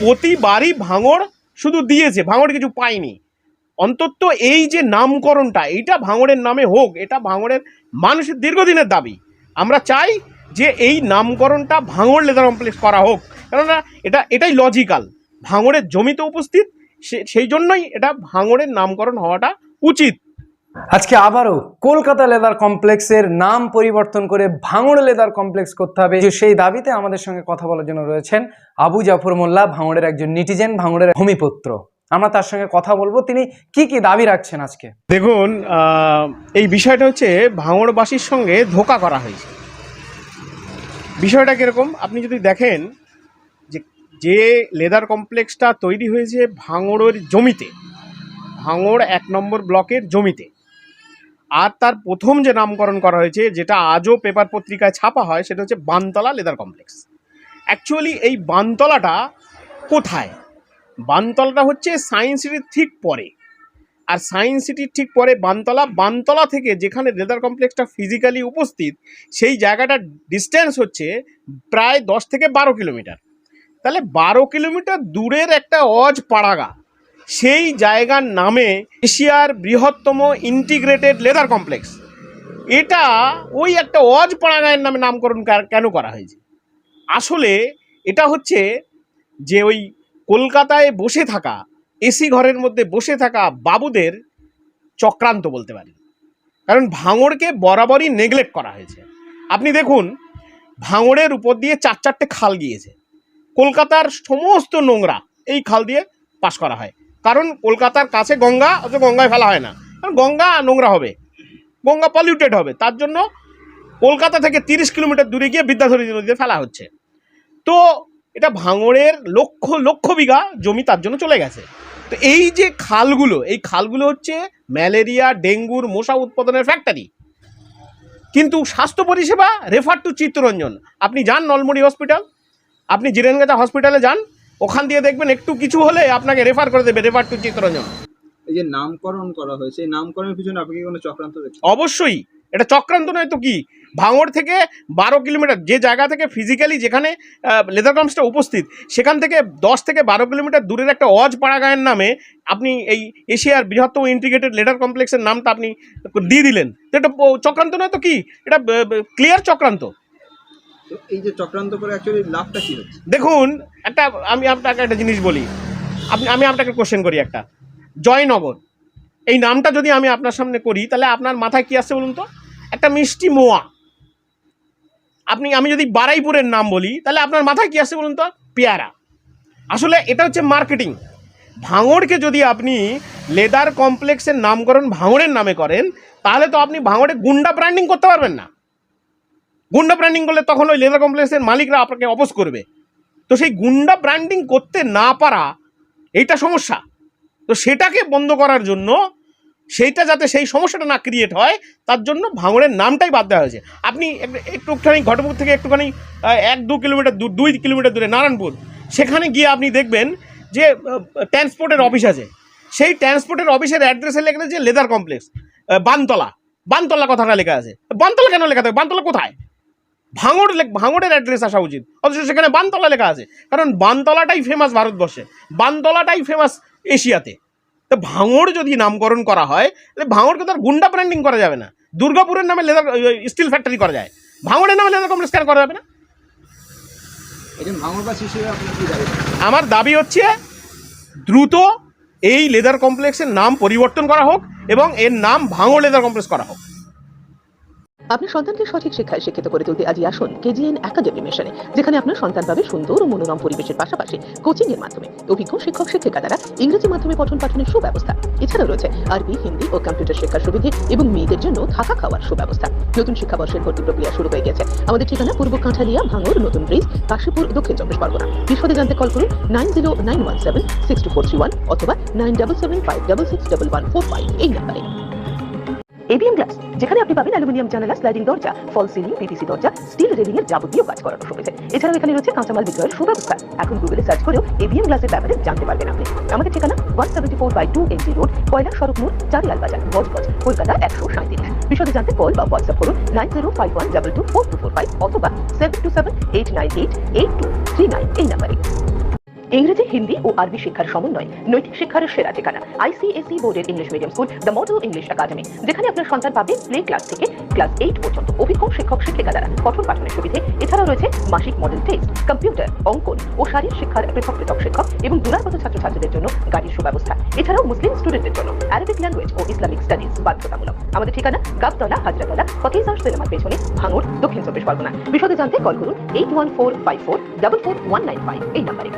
প্রতিবারই ভাঙড় শুধু দিয়েছে, ভাঙড় কিছু পায়নি। অন্তত এই যে নামকরণটা, এইটা ভাঙড়ের নামে হোক, এটা ভাঙড়ের মানুষের দীর্ঘদিনের দাবি। আমরা চাই যে এই নামকরণটা ভাঙড় লেদার কমপ্লেক্স করা হোক। কেননা এটা, এটাই লজিক্যাল। ভাঙড়ের জমিতে উপস্থিত সেই জন্যই এটা ভাঙড়ের নামকরণ হওয়াটা উচিত। আজকে আবারও কলকাতা লেদার কমপ্লেক্সের নাম পরিবর্তন করে ভাঙড় লেদার কমপ্লেক্স করতে হবে। সেই দাবিতে আমাদের সঙ্গে কথা বলার জন্য রয়েছেন আবু জাফর মোল্লা, ভাঙড়ের একজন নিটিজেন ভাঙড়ের ভূমিপুত্র। আমরা তার সঙ্গে কথা বলব। তিনি কি কি দাবি রাখছেন আজকে? দেখুন এই বিষয়টা হচ্ছে ভাঙড়বাসীর সঙ্গে ধোকা করা হয়েছে। বিষয়টা কীরকম? আপনি যদি দেখেন যে যে লেদার কমপ্লেক্সটা তৈরি হয়েছে ভাঙড়ের জমিতে, ভাঙড় এক নম্বর ব্লকের জমিতে আর তার প্রথম যে নামকরণ করা হয়েছে, যেটা আজও পেপার পত্রিকায় ছাপা হয়, সেটা হচ্ছে বানতলা লেদার কমপ্লেক্স অ্যাকচুয়ালি এই বানতলাটা কোথায়? বানতলাটা হচ্ছে সায়েন্স সিটির ঠিক পরে। আর সায়েন্স সিটির ঠিক পরে বানতলা বানতলা থেকে যেখানে লেদার কমপ্লেক্সটা ফিজিক্যালি উপস্থিত, সেই জায়গাটার ডিস্টেন্স হচ্ছে প্রায় দশ থেকে বারো কিলোমিটার। তাহলে বারো কিলোমিটার দূরের একটা অজ পাড়াগা। সেই জায়গার নামে এশিয়ার বৃহত্তম ইন্টিগ্রেটেড লেদার কমপ্লেক্স। এটা ওই একটা অজ পাড়াগাঁয়ের নামে নামকরণ কেন করা হয়েছে? আসলে এটা হচ্ছে যে ওই কলকাতায় বসে থাকা, এসি ঘরের মধ্যে বসে থাকা বাবুদের চক্রান্ত বলতে পারি। কারণ ভাঙড়কে বরাবরই নেগলেক্ট করা হয়েছে। আপনি দেখুন, ভাঙড়ের উপর দিয়ে চার চারটে খাল গিয়েছে। কলকাতার সমস্ত নোংরা এই খাল দিয়ে পাস করা হয়। কারণ কলকাতার কাছে গঙ্গা অত গঙ্গায় ফেলা হয় না। কারণ গঙ্গা নোংরা হবে। গঙ্গা পলিউটেড হবে। তার জন্য কলকাতা থেকে তিরিশ কিলোমিটার দূরে গিয়ে বিদ্যাধরী নদীতে ফেলা হচ্ছে। তো এটা ভাঙড়ের লক্ষ লক্ষ বিঘা জমি তার জন্য চলে গেছে। তো এই যে খালগুলো, এই খালগুলো হচ্ছে ম্যালেরিয়া, ডেঙ্গুর মশা উৎপাদনের ফ্যাক্টরি কিন্তু স্বাস্থ্য পরিষেবা রেফার টু চিত্তরঞ্জন। আপনি যান নলমুড়ি হসপিটাল আপনি জিরেনগাজা হসপিটালে যান। ওখান দিয়ে দেখবেন একটু কিছু হলে আপনাকে রেফার করে দেবে রেফার টু চিত্তরঞ্জন এই যে নামকরণ করা হয়েছে এই নামকরণের পিছনে আপনি কি কোনো চক্রান্ত দেখছেন? অবশ্যই। এটা চক্রান্ত নয় তো কি? ভাঙড় থেকে বারো কিলোমিটার যে জায়গা থেকে ফিজিক্যালি যেখানে লেদার কমসটা উপস্থিত সেখান থেকে দশ থেকে বারো কিলোমিটার দূরের একটা অজ পাড়াগাঁয়ের নামে আপনি এই এশিয়ার বৃহত্তম ইন্টিগ্রেটেড লেদার কমপ্লেক্সের নামটা আপনি দিয়ে দিলেন। তো এটা চক্রান্ত নয় তো কি? এটা ক্লিয়ার চক্রান্ত। এই যে চক্রান্ত করে অ্যাকচুয়ালি লাভটা দেখুন, একটা, আমি আপনাকে একটা জিনিস বলি। আপনি, আমি আপনাকে কোশ্চেন করি একটা। জয়নগর, এই নামটা যদি আমি আপনার সামনে করি, তাহলে আপনার মাথায় কি আসছে বলুন তো? একটা মিষ্টি মোয়া। আপনি, আমি যদি বারাইপুরের নাম বলি, তাহলে আপনার মাথায় কি আসছে বলুন তো? পেয়ারা। আসলে এটা হচ্ছে মার্কেটিং ভাঙড়কে যদি আপনি লেদার কমপ্লেক্সের নামকরণ ভাঙড়ের নামে করেন, তাহলে তো আপনি ভাঙড়ে গুন্ডা ব্র্যান্ডিং করতে পারবেন না। গুন্ডা ব্র্যান্ডিং করলে তখন ওই লেদার কমপ্লেক্সের মালিকরা আপনাকে অপোজ করবে। তো সেই গুন্ডা ব্র্যান্ডিং করতে না পারা, এইটা সমস্যা। তো সেটাকে বন্ধ করার জন্য, সেইটা যাতে সেই সমস্যাটা না ক্রিয়েট হয়, তার জন্য ভাঙড়ের নামটাই বাদ দেওয়া হয়েছে। আপনি এক- একটুখানি ঘটপুর থেকে একটুখানি এক দু কিলোমিটার দূর, দুই কিলোমিটার দূরে নারায়ণপুর, সেখানে গিয়ে আপনি দেখবেন যে ট্রান্সপোর্টের অফিস আছে। সেই ট্রান্সপোর্টের অফিসের অ্যাড্রেসে লেখা আছে লেদার কমপ্লেক্স বানতলা। বানতলা কথাটা লেখা আছে। বানতলা কেন লেখা থাকে? বানতলা কোথায়? ভাঙড় লেখ- ভাঙড়ের অ্যাড্রেস আসা উচিত। অথচ সেখানে বানতলা লেখা আছে। কারণ বানতলাটাই ফেমাস ভারতবর্ষে। বানতলাটাই ফেমাস এশিয়াতে। তো ভাঙড় যদি নামকরণ করা হয় তাহলে ভাঙড়কে তো আর গুন্ডা ব্র্যান্ডিং করা যাবে না। দুর্গাপুরের নামে লেদার স্টিল ফ্যাক্টরি করা যায়। ভাঙড়ের নামে লেদার কমপ্লেক্স কেন করা যাবে না? আমার দাবি হচ্ছে দ্রুত এই লেদার কমপ্লেক্সের নাম পরিবর্তন করা হোক এবং এর নাম ভাঙড় লেদার কমপ্লেক্স করা হোক। আপনার সন্তানকে সঠিক শিক্ষায় শিক্ষিত করে তুলতে আজই আসুন কেজিএন একাডেমি মিশনে, যেখানে আপনার সন্তান পাবে সুন্দর ও মনোরম পরিবেশের পাশাপাশি কোচিং এর মাধ্যমে। অভিজ্ঞ শিক্ষক শিক্ষিকা দ্বারা ইংরেজি মাধ্যমে পঠন পাঠনের সুব্যবস্থা। এছাড়াও রয়েছে আরবি, হিন্দি ও কম্পিউটার শিক্ষার সুবিধে এবং মেয়েদের জন্য থাকা খাওয়ার সুব্যবস্থা। নতুন শিক্ষাবর্ষের ভর্তি প্রক্রিয়া শুরু হয়ে গেছে। আমাদের ঠিকানা পূর্ব কাঁঠালিয়া ভাঙর নতুন ব্রিজ, কাশীপুর, দক্ষিণ চব্বিশ পরগনা। বিশদে জানতে কল করুন nine zero nine one seven six two four three one অথবা nine double seven five double six double one four five এই নাম্বারে এবিএম গ্লাস যেখানে আপনি পাবেন অ্যালুমিনিয়াম জানালা স্লাইডিং দরজা ফল সিলিং পিভিসি দরজা স্টিল রেলিং এর যাবতীয় কাজ করানো রয়েছে এছাড়াও এখানে রয়েছে কাঁচামাল বিক্রয়ের সুব্যবস্থা। এখন গুগলে সার্চ করেও এবিএম গ্লাসের ব্যাপারে জানতে পারবেন আপনি। আমাদের ঠিকানা one seventy four by two MG road কয়লা সড়ক মোড় চারিয়াল বাজার বজবজ কলকাতা একশো সাঁত্রিশ বিশদে জানতে কল বা হোয়াটসঅ্যাপ করুন nine zero five one double two four two four five অথবা seven two seven eight nine eight eight two three nine এই নাম্বারে। ইংরেজি, হিন্দি ও আরবি শিক্ষার সমন্বয়, নৈতিক শিক্ষার সেরা ঠিকানা আইসিএসই বোর্ডের English medium school, the model English academy, যেখানে আপনার সন্তান পাবে প্লে ক্লাস থেকে ক্লাস এইট পর্যন্ত। অভিজ্ঞ শিক্ষক শিক্ষিকা দ্বারা পঠন পাঠনের সুবিধে। এছাড়াও রয়েছে মাসিক মডেল টেস্ট কম্পিউটার অঙ্কন ও শারীর শিক্ষার পৃথক পৃথক শিক্ষক এবং দূরাগত ছাত্রছাত্রীদের জন্য গাড়ির সুব্যবস্থা। এছাড়াও মুসলিম স্টুডেন্টদের জন্য অ্যারাবিক ল্যাঙ্গুয়েজ ও ইসলামিক স্টাডিজ বাধ্যতামূলক। আমাদের ঠিকানা গাবতলা, হাজরাতলা ফতেজার সিনেমার পেছনে, ভাঙড়, দক্ষিণ চব্বিশ পরগনা। বিশদে জানতে কল করুন eight one four five four double four one nine five এই নাম্বারে